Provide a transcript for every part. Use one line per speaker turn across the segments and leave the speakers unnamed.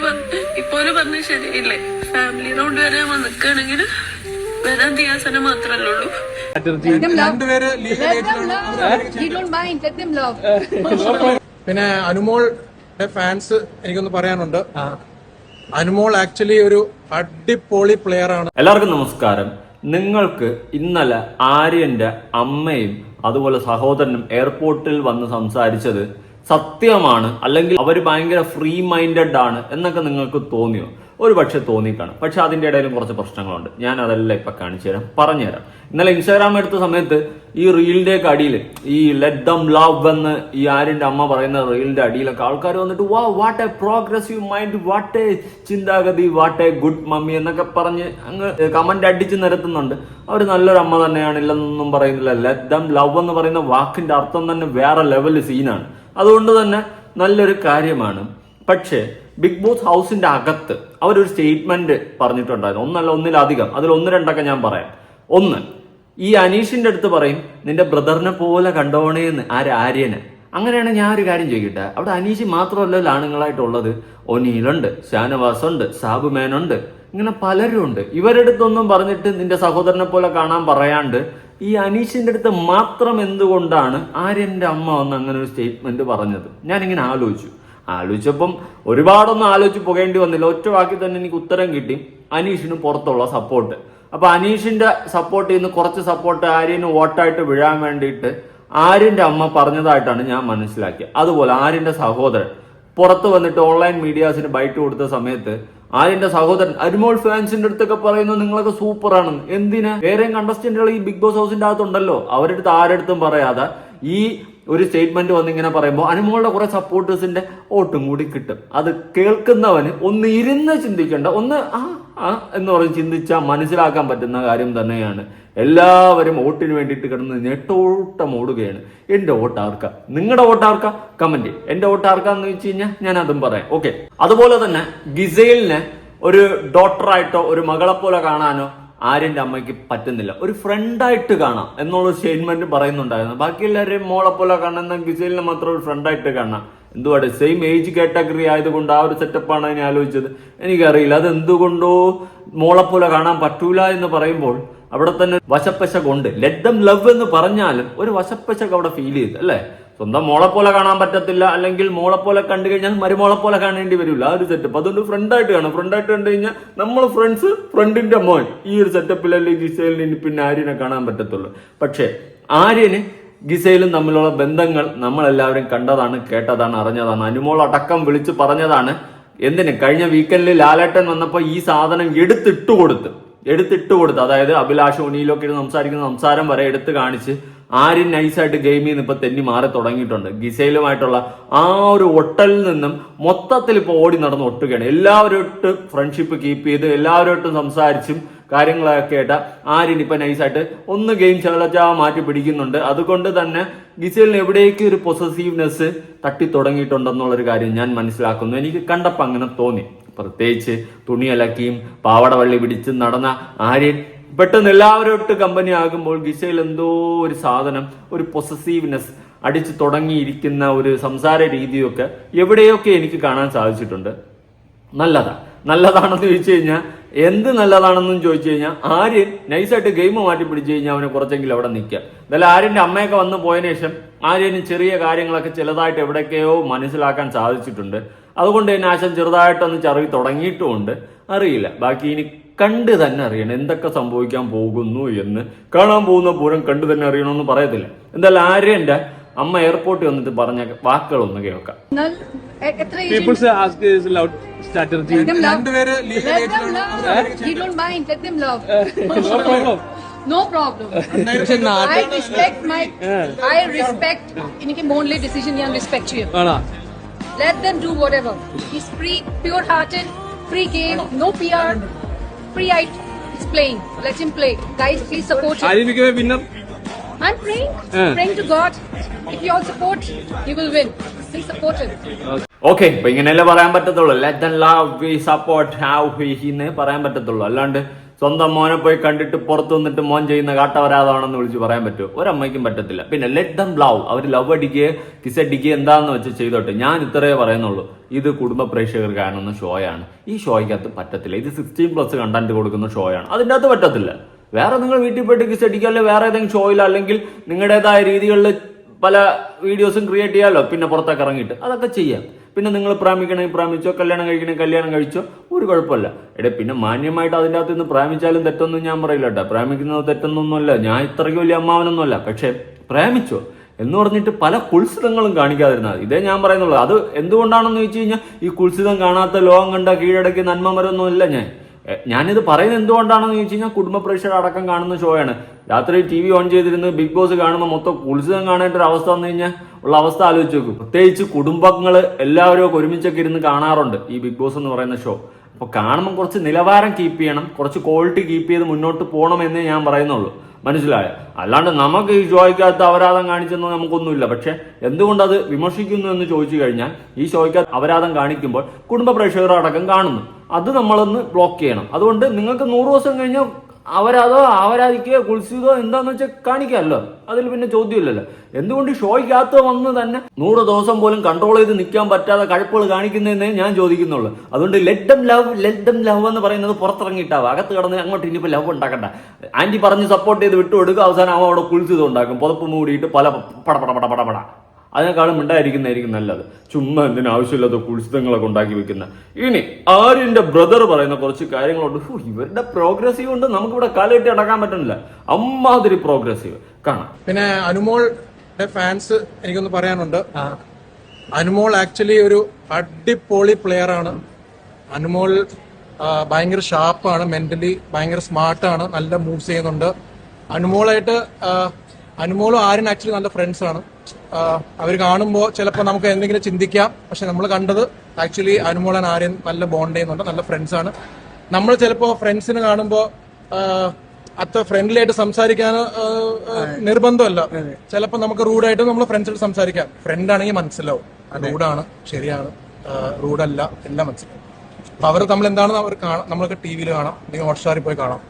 ഇപ്പോൽ ഇപ്പോൽ പറഞ്ഞ ശരിയില്ലേ family round വരെ നിൽക്കുകയാണെങ്കിൽ വരാൻ ദിയാസന മാത്രല്ലേ ഉള്ളൂ.
പിന്നെ അനുമോൾ ഫാൻസ് എനിക്കൊന്ന് പറയാനുണ്ട്. അനുമോൾ ആക്ച്വലി ഒരു അടിപൊളി പ്ലെയർ ആണ്.
എല്ലാവർക്കും നമസ്കാരം. നിങ്ങൾക്ക് ഇന്നലെ ആര്യന്റെ അമ്മയും അതുപോലെ സഹോദരനും എയർപോർട്ടിൽ വന്ന് സംസാരിച്ചത് സത്യമാണ് അല്ലെങ്കിൽ അവർ ഭയങ്കര ഫ്രീ മൈൻഡഡ് ആണ് എന്നൊക്കെ നിങ്ങൾക്ക് തോന്നിയോ? ഒരു പക്ഷെ തോന്നിക്കാണ് പക്ഷെ അതിന്റെ ഇടയിൽ കുറച്ച് പ്രശ്നങ്ങളുണ്ട്. ഞാൻ അതെല്ലാം ഇപ്പം കാണിച്ചു തരാം. പറഞ്ഞുതരാം. ഇന്നലെ ഇൻസ്റ്റാഗ്രാം എടുത്ത സമയത്ത് ഈ റീലിന്റെ അടിയിൽ ഈ ലെറ്റ് ദം ലവ് എന്ന് ഈ ആരിന്റെ അമ്മ പറയുന്ന റീലിന്റെ അടിയിലൊക്കെ ആൾക്കാർ വന്നിട്ട് വാ what a progressive mind what a ചിന്താഗതി വാട്ട് എ ഗുഡ് മമ്മി എന്നൊക്കെ പറഞ്ഞ് അങ്ങ് കമന്റ് അടിച്ച് നിരത്തുന്നുണ്ട്. അവർ നല്ലൊരു അമ്മ തന്നെയാണ് ഇല്ലെന്നൊന്നും പറയുന്നില്ല. ലെറ്റ് ദം ലവ് എന്ന് പറയുന്ന വാക്കിന്റെ അർത്ഥം തന്നെ വേറെ ലെവൽ സീനാണ് അതുകൊണ്ട് തന്നെ നല്ലൊരു കാര്യമാണ്. പക്ഷേ ബിഗ് ബോസ് ഹൗസിന്റെ അകത്ത് അവരൊരു സ്റ്റേറ്റ്മെന്റ് പറഞ്ഞിട്ടുണ്ടായിരുന്നു. ഒന്നല്ല ഒന്നിലധികം. അതിൽ ഒന്ന് രണ്ടൊക്കെ ഞാൻ പറയാം. ഒന്ന് ഈ അനീഷിന്റെ അടുത്ത് പറയും നിന്റെ ബ്രദറിനെ പോലെ കണ്ടോണേന്ന് ആര്? ആര്യനെ. അങ്ങനെയാണ് ഞാൻ ഒരു കാര്യം ചോദിക്കട്ടെ. അവിടെ അനീഷ് മാത്രമല്ലല്ലോ ആണുങ്ങളായിട്ടുള്ളത് ഒനീലുണ്ട് ഷാനവാസ് ഉണ്ട് സാബു മേനുണ്ട് ഇങ്ങനെ പലരും ഉണ്ട് ഇവരെടുത്തൊന്നും പറഞ്ഞിട്ട് നിന്റെ സഹോദരനെ പോലെ കാണാൻ പറയാണ്ട് ഈ അനീഷിന്റെ അടുത്ത് മാത്രം എന്തുകൊണ്ടാണ് ആര്യന്റെ അമ്മ വന്ന് അങ്ങനെ ഒരു സ്റ്റേറ്റ്മെന്റ് പറഞ്ഞത്? ഞാനിങ്ങനെ ആലോചിച്ചു. ആലോചിച്ചപ്പം ഒരുപാടൊന്നും ആലോചിച്ച് പോകേണ്ടി വന്നില്ല. ഒറ്റ വാക്കി തന്നെ എനിക്ക് ഉത്തരം കിട്ടി. അനീഷിന് പുറത്തുള്ള സപ്പോർട്ട് അപ്പൊ അനീഷിന്റെ സപ്പോർട്ട് ചെയ്യുന്ന കുറച്ച് സപ്പോർട്ട് ആര്യന് വോട്ടായിട്ട് വിഴാൻ വേണ്ടിയിട്ട് ആര്യന്റെ അമ്മ പറഞ്ഞതായിട്ടാണ് ഞാൻ മനസ്സിലാക്കിയത്. അതുപോലെ ആര്യന്റെ സഹോദരൻ പുറത്ത് വന്നിട്ട് ഓൺലൈൻ മീഡിയാസിന് ബൈറ്റ് കൊടുത്ത സമയത്ത് ആര്യന്റെ സഹോദരൻ അരുമോൾ ഫാൻസിന്റെ അടുത്തൊക്കെ പറയുന്നു നിങ്ങളൊക്കെ സൂപ്പറാണെന്ന്. എന്തിനാ? വേറെയും കണ്ടസ്റ്റന്റുകൾ ഈ ബിഗ് ബോസ് ഹൗസിന്റെ അകത്തുണ്ടല്ലോ. അവരുടെ അടുത്ത് ആരടുത്തും പറയാതെ ഈ ഒരു സ്റ്റേറ്റ്മെന്റ് വന്നിങ്ങനെ പറയുമ്പോൾ അനുമോളുടെ കുറെ സപ്പോർട്ടേഴ്സിന്റെ വോട്ടും കൂടി കിട്ടും. അത് കേൾക്കുന്നവന് ഒന്ന് ഇരുന്ന് ചിന്തിക്കേണ്ട ഒന്ന് ആ എന്ന് പറഞ്ഞ് ചിന്തിച്ചാൽ മനസ്സിലാക്കാൻ പറ്റുന്ന കാര്യം തന്നെയാണ്. എല്ലാവരും വോട്ടിന് വേണ്ടിയിട്ട് കിടന്ന് ഞെട്ടോട്ടം ഓടുകയാണ്. എന്റെ വോട്ടാർക്ക നിങ്ങളുടെ വോട്ടാർക്ക കമന്റ് കമന്റ്. എന്റെ വോട്ട് ആർക്കാന്ന് വെച്ച് കഴിഞ്ഞാൽ ഞാൻ അതും പറയാം. ഓക്കെ. അതുപോലെ തന്നെ ഗിസൈലിനെ ഒരു ഡോക്ടറായിട്ടോ ഒരു മകളെ പോലെ കാണാനോ ആര്യന്റെ അമ്മയ്ക്ക് പറ്റുന്നില്ല. ഒരു ഫ്രണ്ടായിട്ട് കാണാം എന്നുള്ള സ്റ്റേറ്റ്മെന്റ് പറയുന്നുണ്ടായിരുന്നു. ബാക്കി എല്ലാവരെയും മോളെ പോലെ കാണുന്ന ഗിസേലിനെ മാത്രം ഒരു ഫ്രണ്ടായിട്ട് കാണാം. എന്തുവാട്? സെയിം ഏജ് കാറ്റഗറി ആയതുകൊണ്ട് ആ ഒരു സെറ്റപ്പാണ് ഞാൻ ആലോചിച്ചത്. എനിക്കറിയില്ല അത് എന്തുകൊണ്ടോ മോളെ പോലെ കാണാൻ പറ്റൂല എന്ന് പറയുമ്പോൾ അവിടെ തന്നെ വശപ്പശ കൊണ്ട് ദം ലവ് എന്ന് പറഞ്ഞാലും ഒരു വശപ്പശക്ക് അവിടെ ഫീൽ ചെയ്ത് അല്ലേ? സ്വന്തം മോളെ പോലെ കാണാൻ പറ്റത്തില്ല അല്ലെങ്കിൽ മോളെ പോലെ കണ്ടു കഴിഞ്ഞാൽ മരുമോളെ പോലെ കാണേണ്ടി വരില്ല. ആ ഒരു സെറ്റപ്പ് അതുകൊണ്ട് ഫ്രണ്ടായിട്ട് കാണാം ഫ്രണ്ടായിട്ട് കണ്ടു കഴിഞ്ഞാൽ നമ്മൾ ഫ്രണ്ട്സ് ഫ്രണ്ടിന്റെ മോൻ. ഈ ഒരു സെറ്റപ്പിലല്ലേ ഗിസൈലിന് ഇനി പിന്നെ ആര്യനെ കാണാൻ പറ്റത്തുള്ളൂ. പക്ഷേ ആര്യന് ഗിസയിലും തമ്മിലുള്ള ബന്ധങ്ങൾ നമ്മൾ എല്ലാവരും കണ്ടതാണ് കേട്ടതാണ് അറിഞ്ഞതാണ്. അനുമോൾ അടക്കം വിളിച്ച് പറഞ്ഞതാണ് എന്തിന്? കഴിഞ്ഞ വീക്കെൻഡിൽ ലാലേട്ടൻ വന്നപ്പോൾ ഈ സാധനം എടുത്തിട്ട് കൊടുത്ത്. എടുത്തിട്ട് കൊടുത്ത്. അതായത് അഭിലാഷ് ഒനിയിലൊക്കെ ഇരുന്ന് സംസാരിക്കുന്ന സംസാരം വരെ എടുത്ത് കാണിച്ച് ആര്യൻ നൈസായിട്ട് ഗെയിമിൽ നിന്ന് ഇപ്പൊ തെന്നി മാറി തുടങ്ങിയിട്ടുണ്ട്. ഗിസയിലുമായിട്ടുള്ള ആ ഒരു ഒട്ടലിൽ നിന്നും മൊത്തത്തിൽ ഇപ്പൊ ഓടി നടന്ന് ഒട്ടുകയാണ്. എല്ലാവരോട്ട് ഫ്രണ്ട്ഷിപ്പ് കീപ്പ് ചെയ്ത് എല്ലാവരോട്ടും സംസാരിച്ചും കാര്യങ്ങളൊക്കെ ആയിട്ട് ആര്യൻ ഇപ്പൊ നൈസായിട്ട് ഒന്ന് ഗെയിം ചലച്ചാ മാറ്റി പിടിക്കുന്നുണ്ട്. അതുകൊണ്ട് തന്നെ ഗിസലിന് എവിടേക്ക് ഒരു പൊസസീവ്നെസ് തട്ടി തുടങ്ങിയിട്ടുണ്ടെന്നുള്ളൊരു കാര്യം ഞാൻ മനസ്സിലാക്കുന്നു. എനിക്ക് കണ്ടപ്പോൾ അങ്ങനെ തോന്നി. പ്രത്യേകിച്ച് തുണി അലക്കിയും പാവടവള്ളി പിടിച്ച് നടന്ന ആര്യൻ പെട്ടെന്ന് എല്ലാവരോട്ട് കമ്പനി ആകുമ്പോൾ ഗിസയിൽ എന്തോ ഒരു സാധനം ഒരു പൊസസീവ്നെസ് അടിച്ചു തുടങ്ങിയിരിക്കുന്ന ഒരു സംസാര രീതിയൊക്കെ എവിടെയൊക്കെ എനിക്ക് കാണാൻ സാധിച്ചിട്ടുണ്ട്. നല്ലതാ. നല്ലതാണെന്ന് ചോദിച്ചു കഴിഞ്ഞാൽ എന്ത് നല്ലതാണെന്നും ചോദിച്ചു കഴിഞ്ഞാൽ ആര്യൻ നൈസായിട്ട് ഗെയിം മാറ്റി പിടിച്ചു കഴിഞ്ഞാൽ അവനെ കുറച്ചെങ്കിലും അവിടെ നിൽക്കുക. എന്നാലും ആര്യന്റെ അമ്മയൊക്കെ വന്ന് പോയതിനു ശേഷം ആര്യന് ചെറിയ കാര്യങ്ങളൊക്കെ ചിലതായിട്ട് എവിടേക്കെയോ മനസ്സിലാക്കാൻ സാധിച്ചിട്ടുണ്ട്. അതുകൊണ്ട് തന്നെ ആശൻ ചെറുതായിട്ടൊന്ന് ചറിവ് തുടങ്ങിയിട്ടുമുണ്ട്. അറിയില്ല. ബാക്കി ഇനി കണ്ട് തന്നെ അറിയണം. എന്തൊക്കെ സംഭവിക്കാൻ പോകുന്നു എന്ന്. കാണാൻ പോകുന്ന പൂരം കണ്ടു തന്നെ അറിയണം എന്ന് പറയത്തില്ല. എന്തായാലും ആര്യ അമ്മ എയർപോർട്ടിൽ വന്നിട്ട് പറഞ്ഞ
വാക്കുകൾ
ഒന്ന് കേൾക്കാം
no problem I respect my I respect എനിക്ക് മോൺലി ഡിസിഷൻ ഞാൻ റിസ്പെക്ട് ചെയ്യും.
Let
them do whatever free pure hearted free game no fear free eye. He's playing. Let him play. Guys, please support him.
Are you became a winner.
I'm praying,
Yeah.
praying to God. If you all support, he will win. Please support him. Okay.
Okay ഇപ്പൊ ഇങ്ങനെയല്ലേ പറയാൻ പറ്റത്തുള്ളൂ let love we support have we എന്ന് പറയാൻ പറ്റത്തുള്ളൂ അല്ലാണ്ട് സ്വന്തം മോനെ പോയി കണ്ടിട്ട് പുറത്തു വന്നിട്ട് മോൻ ചെയ്യുന്ന കാട്ടവരാതാണെന്ന് വിളിച്ച് പറയാൻ പറ്റുമോ? ഒരമ്മയ്ക്കും പറ്റത്തില്ല. പിന്നെ ലെറ്റ് ദം ലവ് അവർ ലവ് അടിക്കുക കിസ് അടിക്കുക എന്താന്ന് വെച്ച് ചെയ്തോട്ടെ. ഞാൻ ഇത്രയേ പറയുന്നുള്ളൂ. ഇത് കുടുംബ പ്രേക്ഷകർ കാണുന്ന ഷോയാണ് ഈ ഷോയ്ക്കകത്ത് പറ്റത്തില്ല. ഇത് സിക്സ്റ്റീൻ പ്ലസ് കണ്ടന്റ് കൊടുക്കുന്ന ഷോയാണ് അതിന്റെ അകത്ത് പറ്റത്തില്ല. വേറെ നിങ്ങൾ വീട്ടിൽ പോയിട്ട് കിസ് അടിക്കുക അല്ലെങ്കിൽ വേറെ ഏതെങ്കിലും ഷോയിൽ അല്ലെങ്കിൽ നിങ്ങളുടേതായ രീതികളിൽ പല വീഡിയോസും ക്രിയേറ്റ് ചെയ്യാമല്ലോ പിന്നെ പുറത്തേക്ക് ഇറങ്ങിയിട്ട്. അതൊക്കെ ചെയ്യാം. പിന്നെ നിങ്ങൾ പ്രാമിക്കണമെങ്കിൽ പ്രാമിച്ചോ കല്യാണം കഴിക്കണമെങ്കിൽ കല്യാണം കഴിച്ചോ ഒരു കുഴപ്പമില്ല. എടേ പിന്നെ മാന്യമായിട്ട് അതിന്റെ അകത്ത് നിന്ന് പ്രാമിച്ചാലും തെറ്റൊന്നും ഞാൻ പറയില്ല കേട്ടോ. പ്രാമിക്കുന്നത് തെറ്റൊന്നൊന്നുമല്ല. ഞാൻ ഇത്രയ്ക്ക് വലിയ അമ്മാവനൊന്നുമല്ല. പക്ഷേ പ്രേമിച്ചോ എന്ന് പറഞ്ഞിട്ട് പല കുത്സിതങ്ങളും കാണിക്കാതിരുന്നത്. ഇതേ ഞാൻ പറയുന്നുള്ളൂ. അത് എന്തുകൊണ്ടാണെന്ന് വെച്ച് കഴിഞ്ഞാൽ ഈ കുത്സിതം കാണാത്ത ലോകം കണ്ട കീഴടക്കി നന്മ മരമൊന്നുമില്ല ഞാൻ. ഞാനിത് പറയുന്നത് എന്തുകൊണ്ടാണെന്ന് ചോദിച്ചു കഴിഞ്ഞാൽ കുടുംബ പ്രേക്ഷകർ അടക്കം കാണുന്ന ഷോയാണ് രാത്രി ടി വി ഓൺ ചെയ്തിരുന്ന് ബിഗ് ബോസ് കാണുമ്പോൾ മൊത്തം ഉത്സവം കാണേണ്ട ഒരു അവസ്ഥ വന്നു കഴിഞ്ഞാൽ ഉള്ള അവസ്ഥ ആലോചിച്ച് നോക്കും. പ്രത്യേകിച്ച് കുടുംബങ്ങൾ എല്ലാവരും ഒക്കെ ഒരുമിച്ചൊക്കെ ഇരുന്ന് കാണാറുണ്ട് ഈ ബിഗ് ബോസ് എന്ന് പറയുന്ന ഷോ അപ്പോൾ കാണുമ്പോൾ കുറച്ച് നിലവാരം കീപ്പ് ചെയ്യണം കുറച്ച് ക്വാളിറ്റി കീപ്പ് ചെയ്ത് മുന്നോട്ട് പോകണം എന്നേ ഞാൻ പറയുന്നുള്ളൂ. മനസ്സിലായ? അല്ലാണ്ട് നമുക്ക് ഈ ഷോയ്ക്കകത്ത് അപരാധം കാണിച്ചെന്ന് നമുക്കൊന്നുമില്ല. പക്ഷെ എന്തുകൊണ്ട് അത് വിമർശിക്കുന്നു എന്ന് ചോദിച്ചു കഴിഞ്ഞാൽ ഈ ഷോയ്ക്കകത്ത് അപരാധം കാണിക്കുമ്പോൾ കുടുംബ പ്രേക്ഷകർ അടക്കം കാണുന്നു. അത് നമ്മളൊന്ന് ബ്ലോക്ക് ചെയ്യണം. അതുകൊണ്ട് നിങ്ങൾക്ക് നൂറ് ദിവസം കഴിഞ്ഞാൽ അവരതോ അവരാധിക്കുകയോ കുളിച്ചതോ എന്താന്ന് വെച്ചാൽ കാണിക്കാമല്ലോ അതിൽ പിന്നെ ചോദ്യമില്ലല്ലോ. എന്തുകൊണ്ട് ഷോയ്ക്കകത്ത് വന്ന് തന്നെ നൂറ് ദിവസം പോലും കൺട്രോൾ ചെയ്ത് നിൽക്കാൻ പറ്റാതെ കഴപ്പുകൾ കാണിക്കുന്നതെന്നേ ഞാൻ ചോദിക്കുന്നുള്ളൂ. അതുകൊണ്ട് ലെറ്റം ലവ് ലെറ്റം ലവ് എന്ന് പറയുന്നത് പുറത്തിറങ്ങിയിട്ടാവും. അകത്ത് കിടന്ന് അങ്ങോട്ട് ഇനിയിപ്പോൾ ലവ് ഉണ്ടാക്കണ്ട. ആന്റി പറഞ്ഞ് സപ്പോർട്ട് ചെയ്ത് വിട്ടു കൊടുക്കുക അവസാനം അവൻ അവിടെ കുളിച്ചത് ഉണ്ടാക്കും. പുതപ്പ് മൂടിയിട്ട് പല പടപട പട പട പട പട. അതിനേക്കാളും ഉണ്ടായിരിക്കുന്നതായിരിക്കും നല്ലത്. ചുമ്മാ എന്തിനു ആവശ്യമില്ലാത്ത കുളിച്ചിതങ്ങളൊക്കെ ഉണ്ടാക്കി വെക്കുന്ന? ഇനി ആര്യന്റെ ബ്രദർ പറയുന്ന കുറച്ച് കാര്യങ്ങളുണ്ട്. ഇവരുടെ പ്രോഗ്രസീവ് നമുക്ക് നമുക്കിവിടെ കാലയിട്ട് അടക്കാൻ പറ്റുന്നില്ല. അമ്മാതിരി പ്രോഗ്രസീവ് കാണാം.
പിന്നെ അനുമോൾ ഫാൻസ് എനിക്കൊന്ന് പറയാനുണ്ട്. അനുമോൾ ആക്ച്വലി ഒരു അടിപൊളി പ്ലെയർ ആണ്. അനുമോൾ ഭയങ്കര ഷാർപ്പാണ് മെന്റലി ഭയങ്കര സ്മാർട്ടാണ് നല്ല മൂവ്സ് ചെയ്യുന്നുണ്ട്. അനുമോളായിട്ട് അനുമോളും ആര്യൻ ആക്ച്വലി നല്ല ഫ്രണ്ട്സ് ആണ്. അവർ കാണുമ്പോൾ ചിലപ്പോൾ നമുക്ക് എന്തെങ്കിലും ചിന്തിക്കാം. പക്ഷെ നമ്മൾ കണ്ടത് ആക്ച്വലി അനുമോളൻ ആര്യൻ നല്ല ബോണ്ട് ചെയ്യുന്നുണ്ട് നല്ല ഫ്രണ്ട്സ് ആണ്. നമ്മൾ ചിലപ്പോൾ ഫ്രണ്ട്സിന് കാണുമ്പോൾ അത്ര ഫ്രണ്ട്ലി ആയിട്ട് സംസാരിക്കാൻ നിർബന്ധമല്ല. ചിലപ്പോൾ നമുക്ക് റൂഡായിട്ട് നമ്മൾ ഫ്രണ്ട്സായിട്ട് സംസാരിക്കാം. ഫ്രണ്ട് ആണെങ്കിൽ മനസ്സിലാവും. റൂഡാണ് ശരിയാണ്. റൂഡല്ല എല്ലാം മനസ്സിലാവും. അപ്പൊ അവർ നമ്മൾ എന്താണെന്ന് അവർ കാണാം നമ്മൾക്ക് ടി വിയിൽ കാണാം. അല്ലെങ്കിൽ ഹോട്ട്സ്റ്റാറിൽ പോയി കാണാം.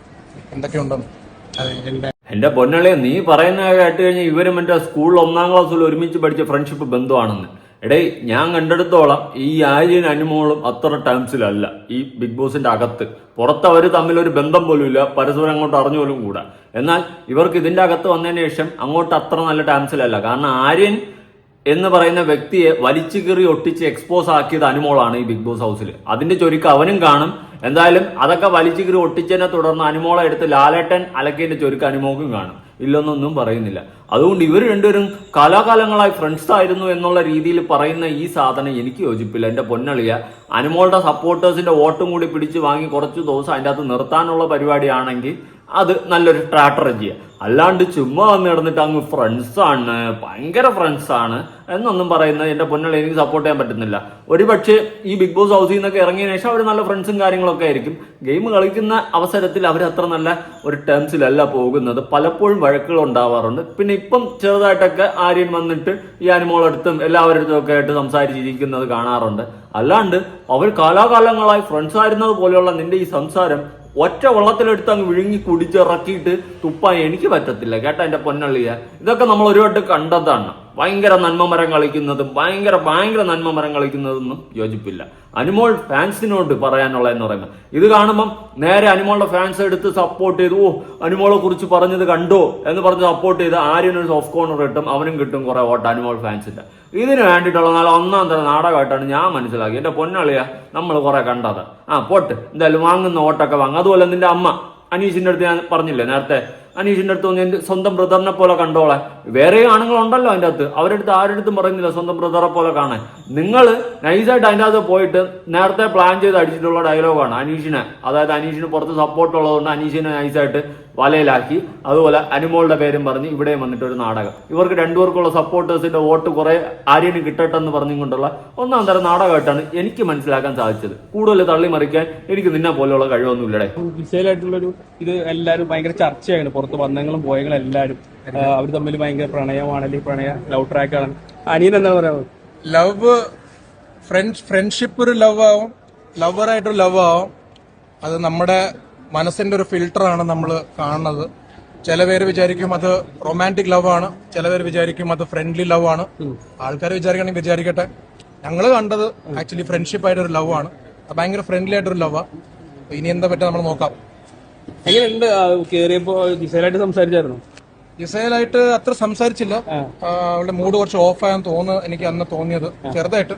എന്തൊക്കെയുണ്ടെന്ന്.
എന്റെ പൊന്നളെ നീ പറയുന്ന കേട്ട് കഴിഞ്ഞാൽ ഇവരും എന്റെ സ്കൂളിൽ ഒന്നാം ക്ലാസ്സിൽ ഒരുമിച്ച് പഠിച്ച ഫ്രണ്ട്ഷിപ്പ് ബന്ധമാണെന്ന് എടേ ഞാൻ കണ്ടെടുത്തോളം ഈ ആര്യൻ അനുമോളും അത്ര ടൈംസിലല്ല ഈ ബിഗ് ബോസിന്റെ അകത്ത്. പുറത്ത് അവർ തമ്മിൽ ഒരു ബന്ധം പോലും ഇല്ല പരസ്പരം അങ്ങോട്ട് അറിഞ്ഞു പോലും കൂടാ. എന്നാൽ ഇവർക്ക് ഇതിന്റെ അകത്ത് വന്നതിന് ശേഷം അങ്ങോട്ട് അത്ര നല്ല ടൈംസിലല്ല കാരണം ആര്യൻ എന്ന് പറയുന്ന വ്യക്തിയെ വലിച്ചു കീറി ഒട്ടിച്ച് എക്സ്പോസ് ആക്കിയത് അനുമോളാണ് ഈ ബിഗ് ബോസ് ഹൗസിൽ. അതിന്റെ ചൊരുക്ക് അവനും കാണും. എന്തായാലും അതൊക്കെ വലിച്ചു കീറി ഒട്ടിച്ചതിനെ തുടർന്ന് അനുമോളെ എടുത്ത് ലാലേട്ടൻ അലക്കേന്റെ ചൊരുക്ക് അനുമോക്കും കാണും. ഇല്ലെന്നൊന്നും പറയുന്നില്ല. അതുകൊണ്ട് ഇവർ രണ്ടുപേരും കാലാകാലങ്ങളായി ഫ്രണ്ട്സ് ആയിരുന്നു എന്നുള്ള രീതിയിൽ പറയുന്ന ഈ സാധനം എനിക്ക് യോജിപ്പില്ല. എന്റെ പൊന്നളിയ അനുമോളുടെ സപ്പോർട്ടേഴ്സിന്റെ വോട്ടും കൂടി പിടിച്ച് വാങ്ങി കുറച്ച് ദിവസം അതിന്റെ അകത്ത് നിർത്താനുള്ള പരിപാടിയാണെങ്കിൽ അത് നല്ലൊരു സ്ട്രാറ്റജിയാണ് അല്ലാണ്ട് ചുമ്മാ വന്ന് കിടന്നിട്ട് അങ്ങ് ഫ്രണ്ട്സാണ് ഭയങ്കര ഫ്രണ്ട്സാണ് എന്നൊന്നും പറയുന്നത് എന്റെ പൊന്നുള്ള എനിക്ക് സപ്പോർട്ട് ചെയ്യാൻ പറ്റുന്നില്ല. ഒരുപക്ഷെ ഈ ബിഗ് ബോസ് ഹൗസിൽ നിന്നൊക്കെ ഇറങ്ങിയ ശേഷം അവർ നല്ല ഫ്രണ്ട്സും കാര്യങ്ങളൊക്കെ ആയിരിക്കും. ഗെയിം കളിക്കുന്ന അവസരത്തിൽ അവർ അത്ര നല്ല ഒരു ടേംസിലല്ല പോകുന്നത്. പലപ്പോഴും വഴക്കുകൾ ഉണ്ടാവാറുണ്ട്. പിന്നെ ഇപ്പം ചെറുതായിട്ടൊക്കെ ആര്യൻ വന്നിട്ട് ഈ അനുമോളടുത്തും എല്ലാവരുടെ ഒക്കെ ആയിട്ട് സംസാരിച്ചിരിക്കുന്നത് കാണാറുണ്ട്. അല്ലാണ്ട് അവർ കാലാകാലങ്ങളായി ഫ്രണ്ട്സ് ആയിരുന്നത് പോലെയുള്ള നിന്റെ ഈ സംസാരം ഒറ്റ വെള്ളത്തിലെടുത്ത് അങ്ങ് വിഴുങ്ങി കുടിച്ചിറക്കിയിട്ട് തുപ്പാൻ എനിക്ക് പറ്റത്തില്ല. കേട്ടോ എന്റെ പൊന്നള്ളിയ? ഇതൊക്കെ നമ്മൾ ഒരു വട്ടം കണ്ടതാണ്. ഭയങ്കര നന്മമരം കളിക്കുന്നതും ഭയങ്കര ഭയങ്കര നന്മമരം കളിക്കുന്നതൊന്നും യോജിപ്പില്ല. അനുമോൾ ഫാൻസിനോട് പറയാനുള്ള എന്ന് പറയുന്നത്. ഇത് കാണുമ്പം നേരെ അനുമോളുടെ ഫാൻസ് എടുത്ത് സപ്പോർട്ട് ചെയ്തു ഓ അനുമോളെ കുറിച്ച് പറഞ്ഞത് കണ്ടോ? എന്ന് പറഞ്ഞ് സപ്പോർട്ട് ചെയ്ത് ആര്യനൊരു സോഫ്റ്റ് കോർണർ കിട്ടും അവനും കിട്ടും കുറെ വോട്ട് അനുമോൾ ഫാൻസിന്റെ ഇതിന് വേണ്ടിയിട്ടുള്ള നല്ല ഒന്നാം തരം നാടകമായിട്ടാണ് ഞാൻ മനസ്സിലാക്കി എന്റെ പൊന്നളിയ നമ്മൾ കുറെ കണ്ടത്. ആ പോട്ട്. എന്തായാലും വാങ്ങുന്ന വോട്ടൊക്കെ വാങ്ങും. അതുപോലെ നിന്റെ അമ്മ അനീഷിന്റെ അടുത്ത് ഞാൻ പറഞ്ഞില്ലേ നേരത്തെ അനീഷിന്റെ അടുത്ത് എന്റെ സ്വന്തം ബ്രദറിനെ പോലെ കണ്ടോളെ. വേറെ ആണുങ്ങളുണ്ടല്ലോ അതിന്റെ അകത്ത്. അവരുടെ അടുത്ത് ആരുടെ അടുത്തും പറയുന്നില്ല സ്വന്തം ബ്രദറെ പോലെ കാണാൻ. നിങ്ങൾ നൈസായിട്ട് അതിന്റെ അകത്ത് പോയിട്ട് നേരത്തെ പ്ലാൻ ചെയ്ത് അടിച്ചിട്ടുള്ള ഡയലോഗാണ് അനീഷിനെ. അതായത് അനീഷിന് പുറത്ത് സപ്പോർട്ട് ഉള്ളതുകൊണ്ട് അനീഷിനെ നൈസായിട്ട് വലയിലാക്കി. അതുപോലെ അനുമോളുടെ പേരും പറഞ്ഞ് ഇവിടെയും വന്നിട്ട് ഒരു നാടകം. ഇവർക്ക് രണ്ടുപേർക്കുള്ള സപ്പോർട്ടേഴ്സിന്റെ വോട്ട് കുറെ ആര്യന് കിട്ടട്ടെ എന്ന് പറഞ്ഞുകൊണ്ടുള്ള ഒന്നാം തരം നാടകമായിട്ടാണ് എനിക്ക് മനസ്സിലാക്കാൻ സാധിച്ചത്. കൂടുതൽ തള്ളി മറിക്കാൻ എനിക്ക് നിന്നെ പോലെയുള്ള കഴിവൊന്നുമില്ലടേ.
വിശേഷമായിട്ടുള്ളൊരു ഇത് എല്ലാവരും ഭയങ്കര ചർച്ചയാണ് പുറത്ത് വന്നങ്ങളും പോയങ്ങളും എല്ലാവരും. അവർ തമ്മിൽ ഭയങ്കര പ്രണയമാണ് അല്ലെങ്കിൽ പ്രണയ ലവ് ട്രാക്കാണ് അനിയൻ എന്താ പറയാ?
ലവ് ഫ്രണ്ട്സ് ഫ്രണ്ട്ഷിപ്പ് ഒരു ലവ് ആവും ലവറായിട്ടൊരു ലവ് ആവും. അത് നമ്മുടെ മനസ്സിന്റെ ഒരു ഫിൽട്ടറാണ് നമ്മൾ കാണുന്നത്. ചില പേര് വിചാരിക്കും അത് റൊമാന്റിക് ലവ് ആണ് ചില പേര് വിചാരിക്കും അത് ഫ്രണ്ട്ലി ലവ് ആണ്. ആൾക്കാർ വിചാരിക്കണമെങ്കിൽ വിചാരിക്കട്ടെ. ഞങ്ങൾ കണ്ടത് ആക്ച്വലി ഫ്രണ്ട്ഷിപ്പ് ആയിട്ട് ഒരു ലവ് ആണ് ഭയങ്കര ഫ്രണ്ട്ലി ആയിട്ടൊരു ലവ് ഇനി എന്താ പറ്റുക നമ്മൾ നോക്കാം.
എങ്ങനെയുണ്ട് കേറിയപ്പോ ജിസേലായിട്ട് സംസാരിച്ചായിരുന്നു?
ജിസയിലായിട്ട് അത്ര സംസാരിച്ചില്ല. അവളുടെ മൂഡ് കുറച്ച് ഓഫ് ആയെന്ന് തോന്നുന്നു എനിക്ക് അന്ന് തോന്നിയത്. ചെറുതായിട്ട്.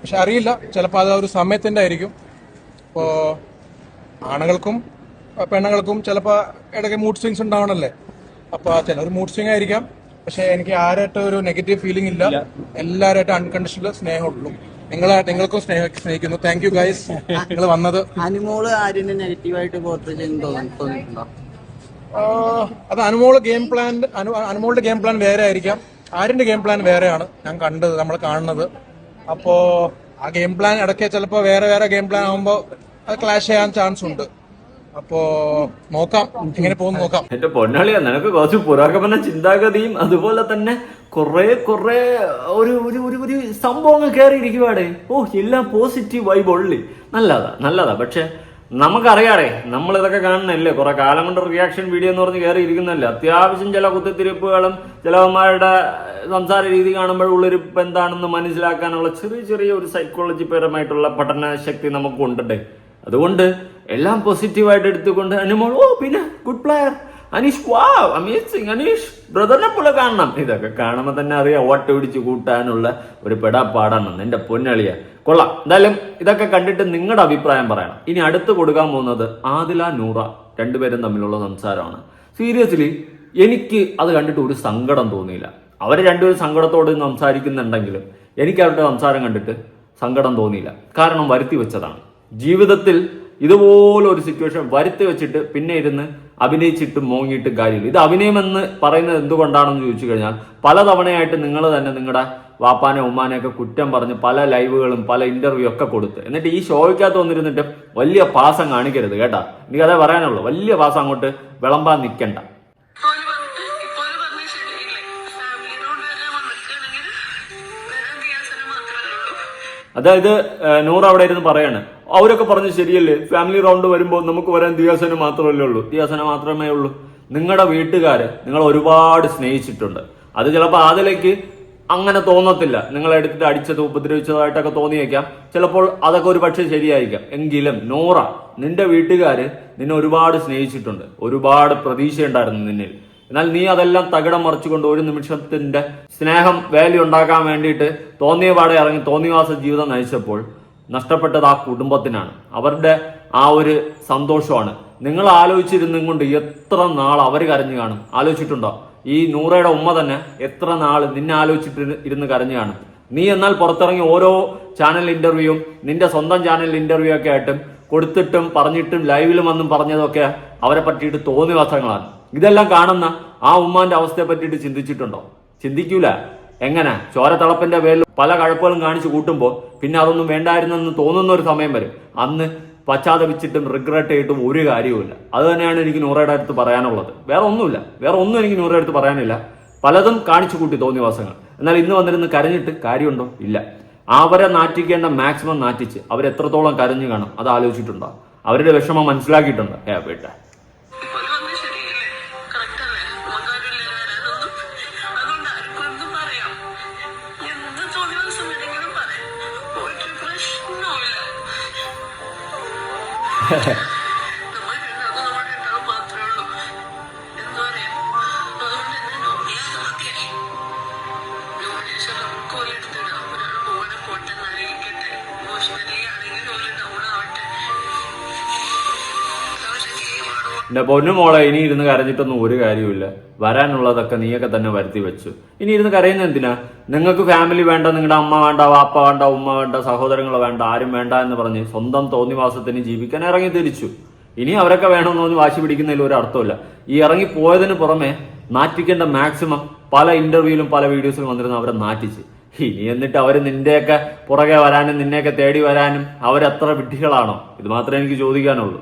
പക്ഷെ അറിയില്ല ചിലപ്പോൾ അത് ഒരു സമയത്തിന്റെ ആയിരിക്കും. ഇപ്പോ ആണുങ്ങൾക്കും പെണ്ണുങ്ങൾക്കും ചിലപ്പോ ഇടയ്ക്ക് മൂഡ് സ്വിങ്സ് ഉണ്ടാവണല്ലേ? അപ്പൊ ചിലർ മൂഡ് സ്വിങ് ആയിരിക്കാം. പക്ഷെ എനിക്ക് ആരായിട്ട് ഒരു നെഗറ്റീവ് ഫീലിംഗ് ഇല്ല. എല്ലാവരായിട്ട് അൺകണ്ടീഷണൽ സ്നേഹമുള്ളൂ നിങ്ങളെ നിങ്ങൾക്കും സ്നേഹ സ്നേഹിക്കുന്നു. താങ്ക് യു ഗൈസ് നിങ്ങൾ വന്നത്?
അനുമോൾ ആര്യനെ നെഗറ്റീവായിട്ട് പോർട്രേ ചെയ്യുന്നു തോന്നിയിട്ടുണ്ടോ?
അത് അനുമോൾ ഗെയിം പ്ലാൻ അനു അനുമോളുടെ ഗെയിം പ്ലാൻ വേറെ ആയിരിക്കാം. ആര്യന്റെ ഗെയിം പ്ലാൻ വേറെയാണ്. ഞാൻ കണ്ടത് നമ്മൾ കാണുന്നത്. അപ്പോ ആ ഗെയിം പ്ലാൻ ഇടയ്ക്ക് ചിലപ്പോ വേറെ വേറെ ഗെയിം പ്ലാൻ ആകുമ്പോ അത് ക്ലാഷ് ചെയ്യാൻ ചാൻസ് ഉണ്ട്. അപ്പോ നോക്കാം. ഇങ്ങനെ പോകും നോക്കാം.
എന്റെ പൊന്നാളിയാ നിനക്ക് കുറച്ച് പുരോഗമന ചിന്താഗതിയും അതുപോലെ തന്നെ കുറെ കുറെ ഒരു ഒരു ഒരു ഒരു സംഭവങ്ങൾ കയറി ഇരിക്കുവാടേ ഓ എല്ലാം പോസിറ്റീവ് വൈബ് ഉള്ളി. നല്ലതാ നല്ലതാ. പക്ഷെ നമുക്കറിയാടേ നമ്മൾ ഇതൊക്കെ കാണുന്നല്ലേ കുറെ കാലം കൊണ്ട് റിയാക്ഷൻ വീഡിയോ എന്ന് പറഞ്ഞ് കയറി ഇരിക്കുന്നല്ലേ അത്യാവശ്യം ചില കുത്തിത്തിരിപ്പുകളും ചിലവന്മാരുടെ സംസാര രീതി കാണുമ്പോഴുള്ളൊരു എന്താണെന്ന് മനസ്സിലാക്കാനുള്ള ചെറിയ ചെറിയ ഒരു സൈക്കോളജി പരമായിട്ടുള്ള പഠന ശക്തി നമുക്ക് ഉണ്ടേ അതുകൊണ്ട് എല്ലാം പോസിറ്റീവായിട്ട് എടുത്തുകൊണ്ട് അനുമോൾ ഓ പിന്നെ ഗുഡ് പ്ലെയർ അനീഷ് വാ അമേസിങ് അനീഷ്. ബ്രദറിനെ പോലെ കാണണം. ഇതൊക്കെ കാണുമ്പോൾ തന്നെ അറിയാം ഓട്ട പിടിച്ച് കൂട്ടാനുള്ള ഒരു പെടാപ്പാടാണ് നിന്റെ പൊന്നളിയ. കൊള്ളാം. എന്തായാലും ഇതൊക്കെ കണ്ടിട്ട് നിങ്ങളുടെ അഭിപ്രായം പറയണം. ഇനി അടുത്ത് കൊടുക്കാൻ പോകുന്നത് ആദില നൂറ രണ്ടുപേരും തമ്മിലുള്ള സംസാരമാണ്. സീരിയസ്ലി എനിക്ക് അത് കണ്ടിട്ട് ഒരു സങ്കടം തോന്നിയില്ല. അവർ രണ്ടുപേരും സങ്കടത്തോട് സംസാരിക്കുന്നുണ്ടെങ്കിലും എനിക്ക് അവരുടെ സംസാരം കണ്ടിട്ട് സങ്കടം തോന്നിയില്ല. കാരണം വരുത്തി വെച്ചതാണ്. ജീവിതത്തിൽ ഇതുപോലെ ഒരു സിറ്റുവേഷൻ വരുത്തി വെച്ചിട്ട് പിന്നെ ഇരുന്ന് അഭിനയിച്ചിട്ട് മോങ്ങിയിട്ട് കാര്യമില്ല. ഇത് അഭിനയമെന്ന് പറയുന്നത് എന്തുകൊണ്ടാണെന്ന് ചോദിച്ചു കഴിഞ്ഞാൽ പലതവണയായിട്ട് നിങ്ങൾ തന്നെ നിങ്ങളുടെ വാപ്പാനെ ഉമ്മാനെ ഒക്കെ കുറ്റം പറഞ്ഞ് പല ലൈവുകളും പല ഇന്റർവ്യൂ ഒക്കെ കൊടുത്ത് എന്നിട്ട് ഈ ഷോയ്ക്കകത്ത് വന്നിരുന്നിട്ട് വലിയ പാസം കാണിക്കരുത് കേട്ടാ. എനിക്കതേ പറയാനുള്ളൂ. വലിയ പാസം അങ്ങോട്ട് വിളമ്പാൻ നിൽക്കണ്ട അതായത് നൂറ് അവിടെ ഇരുന്ന് പറയാണ്. അവരൊക്കെ പറഞ്ഞ് ശരിയല്ലേ? ഫാമിലി റൗണ്ട് വരുമ്പോൾ നമുക്ക് വരാൻ ദിയാസന മാത്രമല്ലേ ഉള്ളൂ. ദിയാസന മാത്രമേ ഉള്ളൂ. നിങ്ങളുടെ വീട്ടുകാര് നിങ്ങൾ ഒരുപാട് സ്നേഹിച്ചിട്ടുണ്ട്. അത് ചിലപ്പോൾ ആദിലേക്ക് അങ്ങനെ തോന്നത്തില്ല. നിങ്ങൾ എടുത്തിട്ട് അടിച്ചത് ഉപദ്രവിച്ചതായിട്ടൊക്കെ തോന്നിയേക്കാം. ചിലപ്പോൾ അതൊക്കെ ഒരു പക്ഷേ ശരിയായിരിക്കാം. എങ്കിലും നോറ നിന്റെ വീട്ടുകാര് നിന്നെ ഒരുപാട് സ്നേഹിച്ചിട്ടുണ്ട്. ഒരുപാട് പ്രതീക്ഷയുണ്ടായിരുന്നു നിന്നിൽ. എന്നാൽ നീ അതെല്ലാം തകിടം മറിച്ചുകൊണ്ട് ഒരു നിമിഷത്തിന്റെ സ്നേഹം വാല്യൂ ഉണ്ടാക്കാൻ വേണ്ടിയിട്ട് തോന്നിയ പാടെ ഇറങ്ങി തോന്നിവാസ ജീവിതം നയിച്ചപ്പോൾ നഷ്ടപ്പെട്ടത് ആ കുടുംബത്തിനാണ്. അവരുടെ ആ ഒരു സന്തോഷമാണ്. നിങ്ങൾ ആലോചിച്ചിരുന്നും കൊണ്ട് എത്ര നാൾ അവർ കരഞ്ഞു കാണും. ആലോചിച്ചിട്ടുണ്ടോ? ഈ നൂറയുടെ ഉമ്മ തന്നെ എത്ര നാൾ നിന്നെ ആലോചിച്ചിട്ട് ഇരു- ഇരുന്ന് കരഞ്ഞു കാണും. നീ എന്നാൽ പുറത്തിറങ്ങി ഓരോ ചാനൽ ഇന്റർവ്യൂവും നിന്റെ സ്വന്തം ചാനൽ ഇന്റർവ്യൂ ഒക്കെ ആയിട്ടും കൊടുത്തിട്ടും പറഞ്ഞിട്ടും ലൈവിലും വന്നും പറഞ്ഞതൊക്കെ അവരെ പറ്റിയിട്ട് തോന്നിയ വസ്ത്രങ്ങളാണ്. ഇതെല്ലാം കാണുന്ന ആ ഉമ്മാന്റെ അവസ്ഥയെ പറ്റിയിട്ട് ചിന്തിച്ചിട്ടുണ്ടോ? ചിന്തിക്കൂല. എങ്ങനെ? ചോരത്തളപ്പിന്റെ പേരിൽ പല കഴപ്പുകളും കാണിച്ചു കൂട്ടുമ്പോൾ പിന്നെ അതൊന്നും വേണ്ടായിരുന്നെന്ന് തോന്നുന്ന ഒരു സമയം വരും. അന്ന് പശ്ചാത്തപിച്ചിട്ടും റിഗ്രറ്റ് ചെയ്തിട്ടും ഒരു കാര്യവുമില്ല. അത് തന്നെയാണ് എനിക്ക് നൂറയുടെ അടുത്ത് പറയാനുള്ളത്. വേറെ ഒന്നുമില്ല. വേറെ ഒന്നും എനിക്ക് നൂറയുടെ അടുത്ത് പറയാനില്ല. പലതും കാണിച്ചു കൂട്ടി തോന്നിവാസങ്ങൾ. എന്നാൽ ഇന്ന് വന്നിരുന്ന് കരഞ്ഞിട്ട് കാര്യമുണ്ടോ? ഇല്ല. അവരെ നാറ്റിക്കേണ്ട മാക്സിമം നാറ്റിച്ച് അവരെത്രത്തോളം കരഞ്ഞു കാണും? അത് ആലോചിച്ചിട്ടുണ്ടോ? അവരുടെ വിഷമം മനസ്സിലാക്കിയിട്ടുണ്ടോ? ഏ വീട്ടെ.
ハハハ。
എന്റെ പൊന്നു മോളെ ഇനി ഇരുന്ന് കരഞ്ഞിട്ടൊന്നും ഒരു കാര്യമില്ല വരാനുള്ളതൊക്കെ നീയൊക്കെ തന്നെ വരുത്തി വെച്ചു. ഇനി ഇരുന്ന് കരയുന്ന എന്തിനാ? നിങ്ങൾക്ക് ഫാമിലി വേണ്ട നിങ്ങളുടെ അമ്മ വേണ്ട വാപ്പ വേണ്ട ഉമ്മ വേണ്ട സഹോദരങ്ങൾ വേണ്ട ആരും വേണ്ട എന്ന് പറഞ്ഞ് സ്വന്തം തോന്നിവാസത്തിന് ജീവിക്കാൻ ഇറങ്ങി തിരിച്ചു. ഇനി അവരൊക്കെ വേണമെന്ന് പറഞ്ഞ് വാശി പിടിക്കുന്നതിൽ ഒരു അർത്ഥമില്ല ഈ ഇറങ്ങി പോയതിന് പുറമെ നാറ്റിക്കേണ്ട മാക്സിമം പല ഇന്റർവ്യൂവിലും പല വീഡിയോസിലും വന്നിരുന്നു അവരെ നാറ്റിച്ച്. ഇനി എന്നിട്ട് അവർ നിന്റെയൊക്കെ പുറകെ വരാനും നിന്നെയൊക്കെ തേടി വരാനും അവരെത്ര വിഡ്ഢികളാണോ? ഇത് മാത്രമേ എനിക്ക് ചോദിക്കാനുള്ളൂ.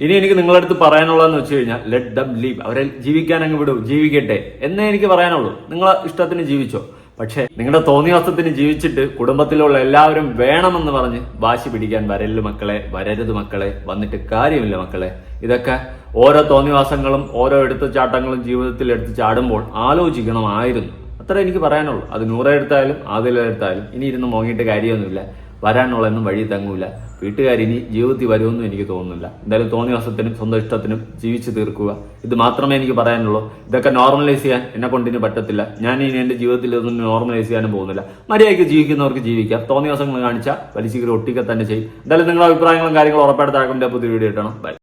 ഇനി എനിക്ക് നിങ്ങളുടെ അടുത്ത് പറയാനുള്ളതെന്ന് വെച്ച് കഴിഞ്ഞാൽ ലെറ്റ് ദം ലീവ് അവരെ ജീവിക്കാൻ അങ്ങ് വിടും ജീവിക്കട്ടെ. എന്നേ എനിക്ക് പറയാനുള്ളൂ. നിങ്ങളെ ഇഷ്ടത്തിന് ജീവിച്ചോ. പക്ഷേ നിങ്ങളുടെ തോന്നിയാസത്തിന് ജീവിച്ചിട്ട് കുടുംബത്തിലുള്ള എല്ലാവരും വേണമെന്ന് പറഞ്ഞ് വാശി പിടിക്കാൻ വരരുത് മക്കളെ വരരുത് മക്കളെ വന്നിട്ട് കാര്യമില്ല മക്കളെ. ഇതൊക്കെ ഓരോ തോന്നിവാസങ്ങളും ഓരോ എടുത്തുചാട്ടങ്ങളും ജീവിതത്തിൽ എടുത്ത് ചാടുമ്പോൾ ആലോചിക്കണമായിരുന്നു. അത്ര എനിക്ക് പറയാനുള്ളൂ. അത് നൂറെ എടുത്താലും ഇനി ഇരുന്ന് മോങ്ങിയിട്ട് കാര്യമൊന്നുമില്ല. വരാനുള്ളതൊന്നും വഴി തങ്ങൂല. വീട്ടുകാർ ഇനി ജീവിതത്തിൽ വരുമെന്നും എനിക്ക് തോന്നുന്നില്ല. എന്തായാലും തോന്നിയ വർഷത്തിനും സ്വന്തം ഇഷ്ടത്തിനും ജീവിച്ചു തീർക്കുക. ഇത് മാത്രമേ എനിക്ക് പറയാനുള്ളൂ. ഇതൊക്കെ നോർമലൈസ് ചെയ്യാൻ എന്നെ കൊണ്ടിന് പറ്റത്തില്ല. ഞാൻ ഇനി എന്റെ ജീവിതത്തിൽ ഇതൊന്നും നോർമലൈസ് ചെയ്യാനും പോകുന്നില്ല. മര്യാദയ്ക്ക് ജീവിക്കുന്നവർക്ക് ജീവിക്കാം. തോന്നിയ വർഷങ്ങൾ കാണിച്ചാൽ വലിച്ചു ഒട്ടിക്കെ തന്നെ ചെയ്യും. എന്തായാലും നിങ്ങളുടെ അഭിപ്രായങ്ങളും കാര്യങ്ങളും ഉറപ്പായിട്ട് താഴെ പുതിയ വീഡിയോ ഇട്ടണം ബൈ